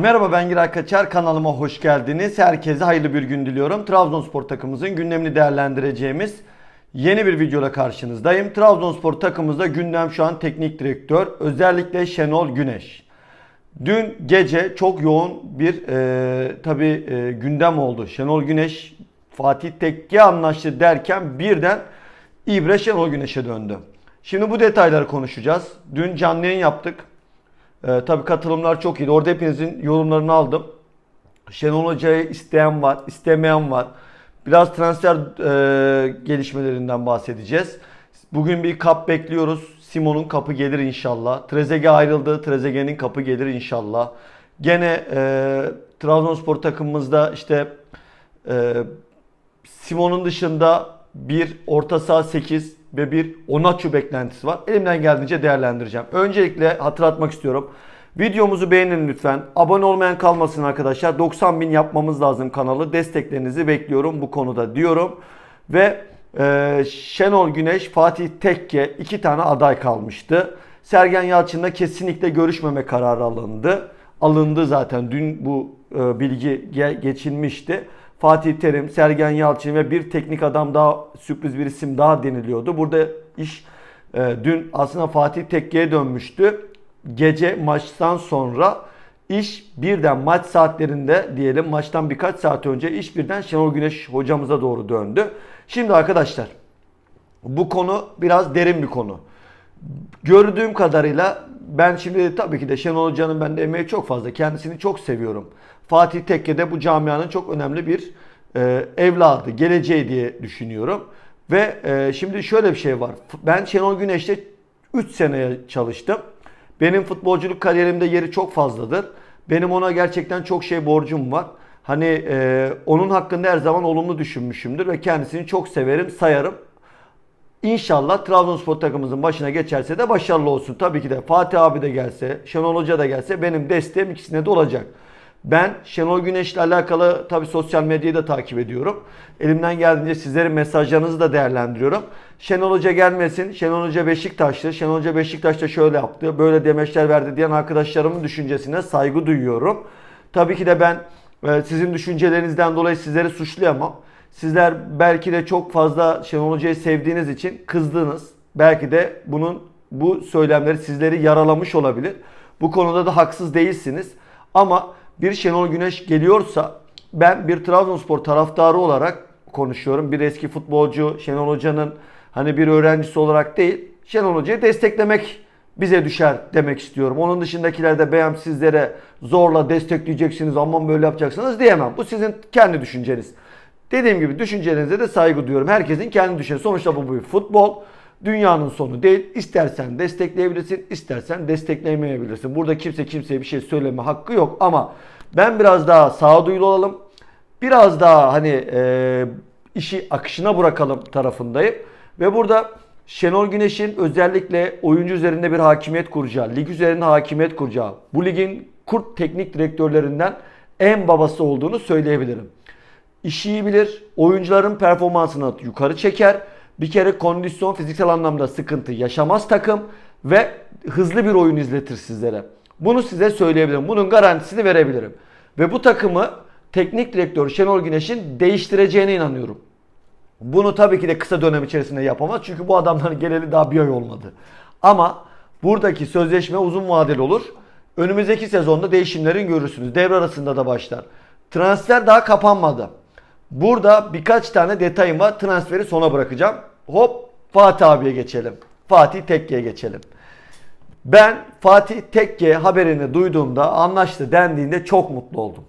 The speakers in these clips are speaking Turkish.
Merhaba ben Giray Kaçar kanalıma hoş geldiniz. Herkese hayırlı bir gün diliyorum. Trabzonspor takımımızın gündemini değerlendireceğimiz yeni bir videoda karşınızdayım. Trabzonspor takımımızda gündem şu an teknik direktör özellikle Şenol Güneş. Dün gece çok yoğun bir e, tabi e, gündem oldu. Şenol Güneş Fatih Tekke anlaştı derken birden İbre Şenol Güneş'e döndü. Şimdi bu detayları konuşacağız. Dün canlı yayın yaptık. Ee, tabii katılımlar çok iyiydi. Orada hepinizin yorumlarını aldım. Şenol Hoca'yı isteyen var, istemeyen var. Biraz transfer e, gelişmelerinden bahsedeceğiz. Bugün bir kap bekliyoruz. Simon'un kapı gelir inşallah. Trezeguet ayrıldı. Trezeguet'in kapı gelir inşallah. Gene e, Trabzonspor takımımızda işte e, Simon'un dışında bir orta saha 8 ve bir Onaçu beklentisi var. Elimden geldiğince değerlendireceğim. Öncelikle hatırlatmak istiyorum. Videomuzu beğenin lütfen. Abone olmayan kalmasın arkadaşlar. 90 bin yapmamız lazım kanalı. Desteklerinizi bekliyorum bu konuda diyorum. Ve e, Şenol Güneş, Fatih Tekke iki tane aday kalmıştı. Sergen Yalçın'la kesinlikle görüşmeme kararı alındı. Alındı zaten dün bu e, bilgi ge- geçilmişti. Fatih Terim, Sergen Yalçın ve bir teknik adam daha sürpriz bir isim daha deniliyordu. Burada iş e, dün aslında Fatih Tekke'ye dönmüştü. Gece maçtan sonra iş birden maç saatlerinde diyelim maçtan birkaç saat önce iş birden Şenol Güneş hocamıza doğru döndü. Şimdi arkadaşlar bu konu biraz derin bir konu. Gördüğüm kadarıyla ben şimdi tabii ki de Şenol Hoca'nın bende emeği çok fazla. Kendisini çok seviyorum. Fatih Tekke de bu camianın çok önemli bir e, evladı, geleceği diye düşünüyorum. Ve e, şimdi şöyle bir şey var. Ben Şenol Güneş'te 3 seneye çalıştım. Benim futbolculuk kariyerimde yeri çok fazladır. Benim ona gerçekten çok şey borcum var. Hani e, onun hakkında her zaman olumlu düşünmüşümdür ve kendisini çok severim, sayarım. İnşallah Trabzonspor takımımızın başına geçerse de başarılı olsun. Tabii ki de Fatih abi de gelse, Şenol Hoca da gelse benim desteğim ikisine de olacak. Ben Şenol Güneş'le alakalı tabii sosyal medyayı da takip ediyorum. Elimden geldiğince sizlerin mesajlarınızı da değerlendiriyorum. Şenol Hoca gelmesin. Şenol Hoca Beşiktaşlı. Şenol Hoca Beşiktaş'ta şöyle yaptı, böyle demeçler verdi diyen arkadaşlarımın düşüncesine saygı duyuyorum. Tabii ki de ben e, sizin düşüncelerinizden dolayı sizleri suçlayamam. Sizler belki de çok fazla Şenol Hoca'yı sevdiğiniz için kızdınız. Belki de bunun bu söylemleri sizleri yaralamış olabilir. Bu konuda da haksız değilsiniz. Ama bir Şenol Güneş geliyorsa ben bir Trabzonspor taraftarı olarak konuşuyorum. Bir eski futbolcu Şenol Hoca'nın hani bir öğrencisi olarak değil Şenol Hoca'yı desteklemek bize düşer demek istiyorum. Onun dışındakiler de sizlere zorla destekleyeceksiniz aman böyle yapacaksınız diyemem. Bu sizin kendi düşünceniz. Dediğim gibi düşüncelerinize de saygı duyuyorum. Herkesin kendi düşüncesi. Sonuçta bu bir futbol. Dünyanın sonu değil. İstersen destekleyebilirsin, istersen destekleyemeyebilirsin. Burada kimse kimseye bir şey söyleme hakkı yok ama ben biraz daha sağduyulu olalım. Biraz daha hani e, işi akışına bırakalım tarafındayım. Ve burada Şenol Güneş'in özellikle oyuncu üzerinde bir hakimiyet kuracağı, lig üzerinde hakimiyet kuracağı, bu ligin kurt teknik direktörlerinden en babası olduğunu söyleyebilirim. İşi iyi bilir, oyuncuların performansını yukarı çeker. Bir kere kondisyon fiziksel anlamda sıkıntı yaşamaz takım ve hızlı bir oyun izletir sizlere. Bunu size söyleyebilirim. Bunun garantisini verebilirim. Ve bu takımı teknik direktör Şenol Güneş'in değiştireceğine inanıyorum. Bunu tabii ki de kısa dönem içerisinde yapamaz. Çünkü bu adamların geleli daha bir ay olmadı. Ama buradaki sözleşme uzun vadeli olur. Önümüzdeki sezonda değişimlerin görürsünüz. Devre arasında da başlar. Transfer daha kapanmadı. Burada birkaç tane detayım var. Transferi sona bırakacağım. Hop Fatih abiye geçelim. Fatih Tekke'ye geçelim. Ben Fatih Tekke haberini duyduğumda anlaştı dendiğinde çok mutlu oldum.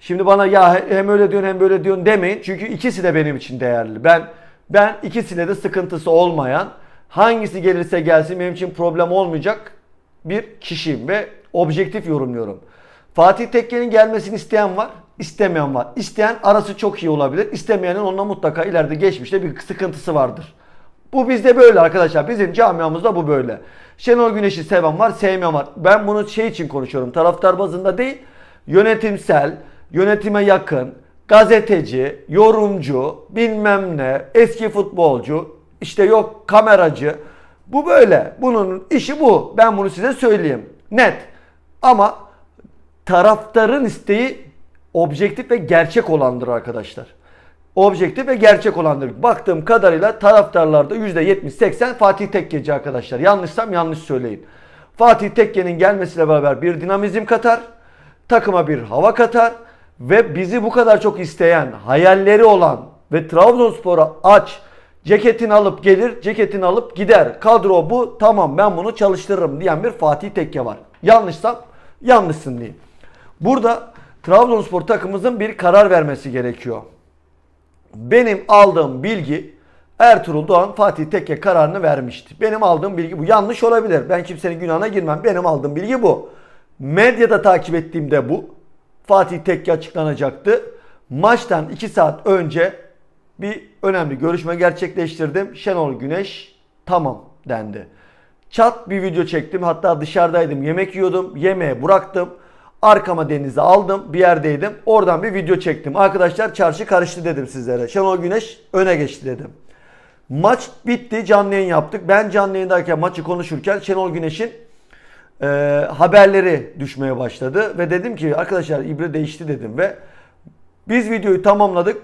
Şimdi bana ya hem öyle diyorsun hem böyle diyorsun demeyin. Çünkü ikisi de benim için değerli. Ben ben ikisiyle de sıkıntısı olmayan hangisi gelirse gelsin benim için problem olmayacak bir kişiyim ve objektif yorumluyorum. Fatih Tekke'nin gelmesini isteyen var, istemeyen var. İsteyen arası çok iyi olabilir. İstemeyenin onunla mutlaka ileride geçmişte bir sıkıntısı vardır. Bu bizde böyle arkadaşlar. Bizim camiamızda bu böyle. Şenol Güneş'i seven var, sevmeyen var. Ben bunu şey için konuşuyorum. Taraftar bazında değil, yönetimsel, yönetime yakın, gazeteci, yorumcu, bilmem ne, eski futbolcu, işte yok kameracı. Bu böyle. Bunun işi bu. Ben bunu size söyleyeyim. Net. Ama taraftarın isteği objektif ve gerçek olandır arkadaşlar. Objektif ve gerçek olandır. Baktığım kadarıyla taraftarlarda %70-80 Fatih Tekkeci arkadaşlar. Yanlışsam yanlış söyleyin. Fatih Tekke'nin gelmesiyle beraber bir dinamizm katar. Takıma bir hava katar. Ve bizi bu kadar çok isteyen, hayalleri olan ve Trabzonspor'a aç, ceketini alıp gelir, ceketini alıp gider. Kadro bu, tamam ben bunu çalıştırırım diyen bir Fatih Tekke var. Yanlışsam yanlışsın diyeyim. Burada Trabzonspor takımımızın bir karar vermesi gerekiyor. Benim aldığım bilgi Ertuğrul Doğan Fatih Tekke kararını vermişti. Benim aldığım bilgi bu. Yanlış olabilir. Ben kimsenin günahına girmem. Benim aldığım bilgi bu. Medyada takip ettiğimde bu. Fatih Tekke açıklanacaktı. Maçtan 2 saat önce bir önemli görüşme gerçekleştirdim. Şenol Güneş tamam dendi. Çat bir video çektim. Hatta dışarıdaydım. Yemek yiyordum. Yemeğe bıraktım. Arkama denize aldım. Bir yerdeydim. Oradan bir video çektim. Arkadaşlar çarşı karıştı dedim sizlere. Şenol Güneş öne geçti dedim. Maç bitti. Canlı yayın yaptık. Ben canlı yayındayken maçı konuşurken Şenol Güneş'in e, haberleri düşmeye başladı. Ve dedim ki arkadaşlar ibre değişti dedim. Ve biz videoyu tamamladık.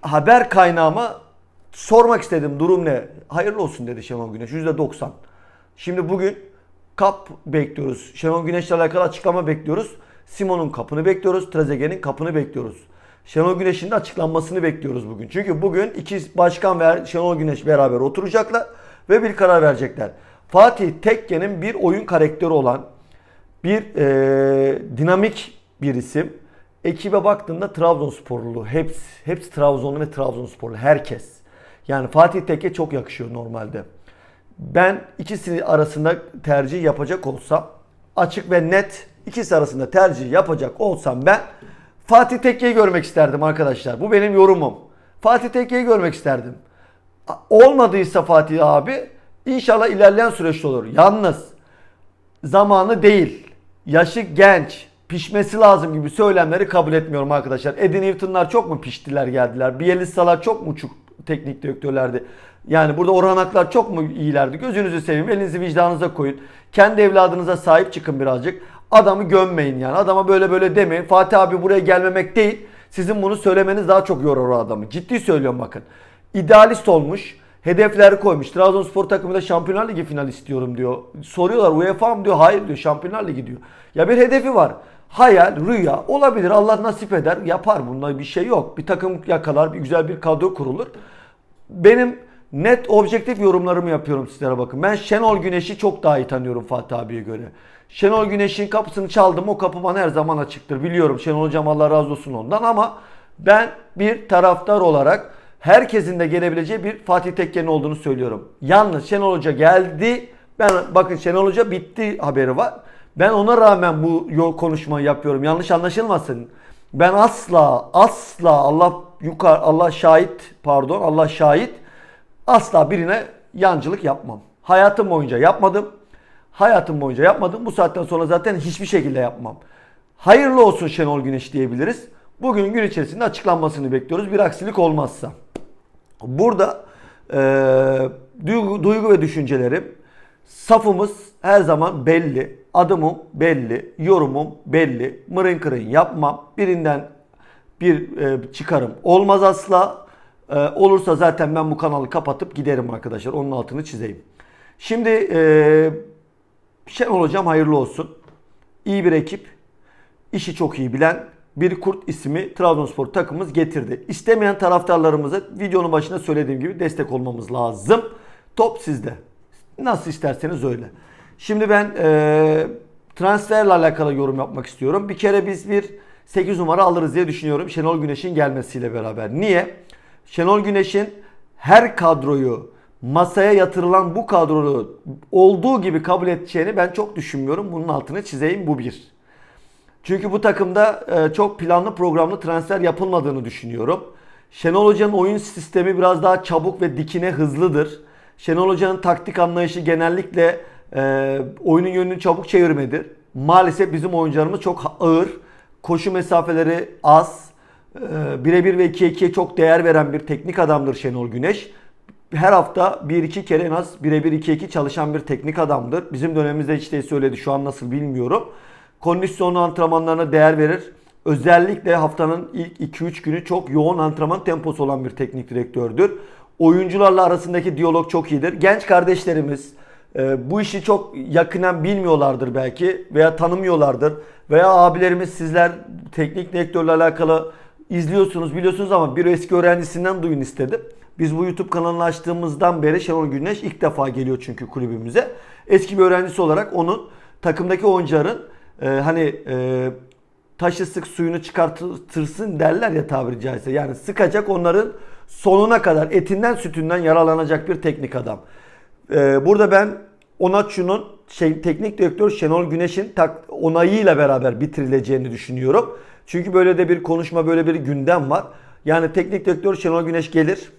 Haber kaynağıma sormak istedim durum ne? Hayırlı olsun dedi Şenol Güneş. %90. Şimdi bugün kap bekliyoruz. Şenol Güneş'le alakalı açıklama bekliyoruz. Simon'un kapını bekliyoruz. Trezeguet'in kapını bekliyoruz. Şenol Güneş'in de açıklanmasını bekliyoruz bugün. Çünkü bugün iki başkan ve Şenol Güneş beraber oturacaklar ve bir karar verecekler. Fatih Tekke'nin bir oyun karakteri olan bir e, dinamik bir isim. Ekibe baktığında Trabzonsporlu. Hepsi, hepsi Trabzonlu ve Trabzonsporlu. Herkes. Yani Fatih Tekke çok yakışıyor normalde. Ben ikisi arasında tercih yapacak olsam açık ve net ikisi arasında tercih yapacak olsam ben Fatih Tekke'yi görmek isterdim arkadaşlar. Bu benim yorumum. Fatih Tekke'yi görmek isterdim. Olmadıysa Fatih abi inşallah ilerleyen süreçte olur. Yalnız zamanı değil. Yaşı genç. Pişmesi lazım gibi söylemleri kabul etmiyorum arkadaşlar. Eddie Newton'lar çok mu piştiler geldiler? Bielitsa'lar çok mu çok teknik direktörlerdi? Yani burada Orhan Aklar çok mu iyilerdi? Gözünüzü seveyim. Elinizi vicdanınıza koyun. Kendi evladınıza sahip çıkın birazcık. Adamı gömmeyin yani. Adama böyle böyle demeyin. Fatih abi buraya gelmemek değil. Sizin bunu söylemeniz daha çok yorar o adamı. Ciddi söylüyorum bakın. İdealist olmuş. Hedefleri koymuş. Trabzonspor takımında Şampiyonlar Ligi final istiyorum diyor. Soruyorlar UEFA mı diyor. Hayır diyor. Şampiyonlar Ligi diyor. Ya bir hedefi var. Hayal, rüya olabilir. Allah nasip eder. Yapar. Bunda bir şey yok. Bir takım yakalar. Bir güzel bir kadro kurulur. Benim net objektif yorumlarımı yapıyorum sizlere bakın. Ben Şenol Güneş'i çok daha iyi tanıyorum Fatih abiye göre. Şenol Güneş'in kapısını çaldım. O kapı bana her zaman açıktır. Biliyorum Şenol Hocam Allah razı olsun ondan ama ben bir taraftar olarak herkesin de gelebileceği bir Fatih Tekke'nin olduğunu söylüyorum. Yalnız Şenol Hoca geldi. Ben bakın Şenol Hoca bitti haberi var. Ben ona rağmen bu konuşmayı yapıyorum. Yanlış anlaşılmasın. Ben asla asla Allah yukarı Allah şahit pardon Allah şahit asla birine yancılık yapmam. Hayatım boyunca yapmadım. Hayatım boyunca yapmadım. Bu saatten sonra zaten hiçbir şekilde yapmam. Hayırlı olsun Şenol Güneş diyebiliriz. Bugün gün içerisinde açıklanmasını bekliyoruz. Bir aksilik olmazsa. Burada e, duygu, duygu ve düşüncelerim safımız her zaman belli. Adımım belli. Yorumum belli. Mırın kırın yapmam. Birinden bir e, çıkarım olmaz asla. E, olursa zaten ben bu kanalı kapatıp giderim arkadaşlar. Onun altını çizeyim. Şimdi e, Şenol Hocam hayırlı olsun. İyi bir ekip. işi çok iyi bilen bir kurt ismi Trabzonspor takımımız getirdi. İstemeyen taraftarlarımıza videonun başında söylediğim gibi destek olmamız lazım. Top sizde. Nasıl isterseniz öyle. Şimdi ben e, transferle alakalı yorum yapmak istiyorum. Bir kere biz bir 8 numara alırız diye düşünüyorum Şenol Güneş'in gelmesiyle beraber. Niye? Şenol Güneş'in her kadroyu masaya yatırılan bu kadroyu olduğu gibi kabul edeceğini ben çok düşünmüyorum. Bunun altını çizeyim bu bir. Çünkü bu takımda e, çok planlı programlı transfer yapılmadığını düşünüyorum. Şenol Hoca'nın oyun sistemi biraz daha çabuk ve dikine hızlıdır. Şenol Hoca'nın taktik anlayışı genellikle e, oyunun yönünü çabuk çevirmedir. Maalesef bizim oyuncularımız çok ağır. Koşu mesafeleri az. E, birebir ve 2-2'ye çok değer veren bir teknik adamdır Şenol Güneş. Her hafta 1-2 kere en az birebir 2-2 çalışan bir teknik adamdır. Bizim dönemimizde hiç değilse öyleydi. Şu an nasıl bilmiyorum. Kondisyonlu antrenmanlarına değer verir. Özellikle haftanın ilk 2-3 günü çok yoğun antrenman temposu olan bir teknik direktördür. Oyuncularla arasındaki diyalog çok iyidir. Genç kardeşlerimiz e, bu işi çok yakından bilmiyorlardır belki veya tanımıyorlardır. Veya abilerimiz sizler teknik direktörle alakalı izliyorsunuz biliyorsunuz ama bir eski öğrencisinden duyun istedim. Biz bu YouTube kanalını açtığımızdan beri Şenol Güneş ilk defa geliyor çünkü kulübümüze. Eski bir öğrencisi olarak onun takımdaki oyuncuların e, hani e, taşı sık suyunu çıkartırsın derler ya tabiri caizse. Yani sıkacak onların sonuna kadar etinden sütünden yaralanacak bir teknik adam. Ee, burada ben Onaçu'nun şey, teknik direktör Şenol Güneş'in tak, onayıyla beraber bitirileceğini düşünüyorum. Çünkü böyle de bir konuşma, böyle bir gündem var. Yani teknik direktör Şenol Güneş gelir.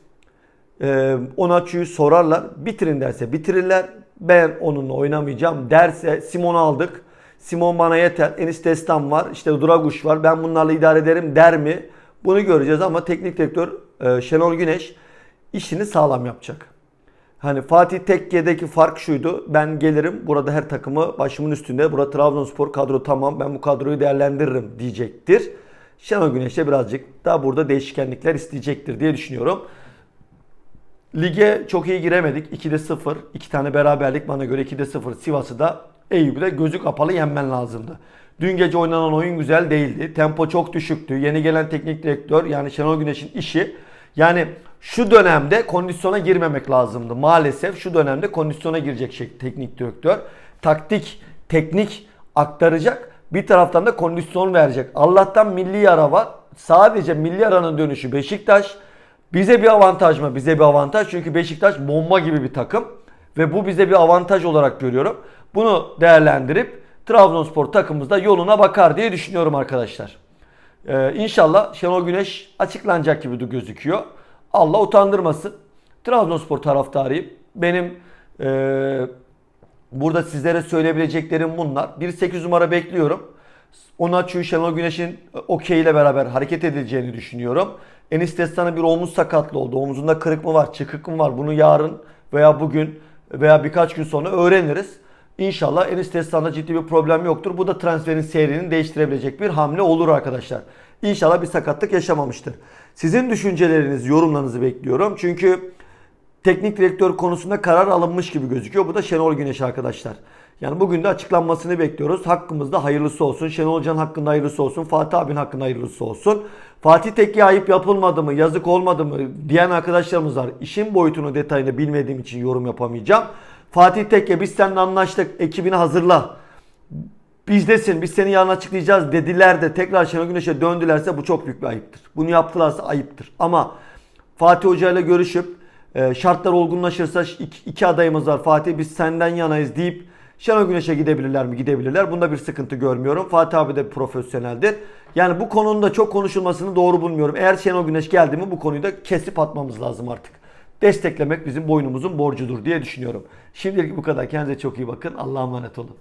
E, Onaçu'yu sorarlar. Bitirin derse bitirirler. Ben onunla oynamayacağım derse Simon'u aldık. Simon bana yeter. Enis Destan var. işte Draguş var. Ben bunlarla idare ederim der mi? Bunu göreceğiz ama teknik direktör e, Şenol Güneş işini sağlam yapacak. Hani Fatih Tekke'deki fark şuydu. Ben gelirim burada her takımı başımın üstünde. Burada Trabzonspor kadro tamam ben bu kadroyu değerlendiririm diyecektir. Şenol Güneş de birazcık daha burada değişkenlikler isteyecektir diye düşünüyorum. Lige çok iyi giremedik. 2'de 0. 2 tane beraberlik bana göre 2'de 0. Sivas'ı da Eyüp'ü de gözü kapalı yenmen lazımdı. Dün gece oynanan oyun güzel değildi. Tempo çok düşüktü. Yeni gelen teknik direktör yani Şenol Güneş'in işi yani şu dönemde kondisyona girmemek lazımdı. Maalesef şu dönemde kondisyona girecek şey, teknik direktör. Taktik, teknik aktaracak. Bir taraftan da kondisyon verecek. Allah'tan milli ara var. Sadece milli aranın dönüşü Beşiktaş. Bize bir avantaj mı? Bize bir avantaj. Çünkü Beşiktaş bomba gibi bir takım. Ve bu bize bir avantaj olarak görüyorum. Bunu değerlendirip Trabzonspor takımımız da yoluna bakar diye düşünüyorum arkadaşlar. Ee, inşallah Şenol Güneş açıklanacak gibi gözüküyor. Allah utandırmasın. Trabzonspor taraftarıyım. Benim e, burada sizlere söyleyebileceklerim bunlar. 1-8 numara bekliyorum. Onaçu Şenol Güneş'in okey ile beraber hareket edileceğini düşünüyorum. Enis Destan'ın bir omuz sakatlı oldu. Omuzunda kırık mı var, çıkık mı var? Bunu yarın veya bugün veya birkaç gün sonra öğreniriz. İnşallah Enis Destan'da ciddi bir problem yoktur. Bu da transferin seyrini değiştirebilecek bir hamle olur arkadaşlar. İnşallah bir sakatlık yaşamamıştır. Sizin düşünceleriniz, yorumlarınızı bekliyorum. Çünkü teknik direktör konusunda karar alınmış gibi gözüküyor. Bu da Şenol Güneş arkadaşlar. Yani bugün de açıklanmasını bekliyoruz. Hakkımızda hayırlısı olsun. Şenol Can hakkında hayırlısı olsun. Fatih abin hakkında hayırlısı olsun. Fatih Tekke ayıp yapılmadı mı, yazık olmadı mı diyen arkadaşlarımız var. İşin boyutunu detayını bilmediğim için yorum yapamayacağım. Fatih Tekke biz seninle anlaştık. Ekibini hazırla. Bizdesin biz seni yarın açıklayacağız dediler de tekrar Şenol Güneş'e döndülerse bu çok büyük bir ayıptır. Bunu yaptılarsa ayıptır. Ama Fatih Hoca ile görüşüp e, şartlar olgunlaşırsa iki, adayımız var. Fatih biz senden yanayız deyip Şenol Güneş'e gidebilirler mi? Gidebilirler. Bunda bir sıkıntı görmüyorum. Fatih abi de profesyoneldir. Yani bu konunun da çok konuşulmasını doğru bulmuyorum. Eğer Şenol Güneş geldi mi bu konuyu da kesip atmamız lazım artık. Desteklemek bizim boynumuzun borcudur diye düşünüyorum. Şimdilik bu kadar. Kendinize çok iyi bakın. Allah'a emanet olun.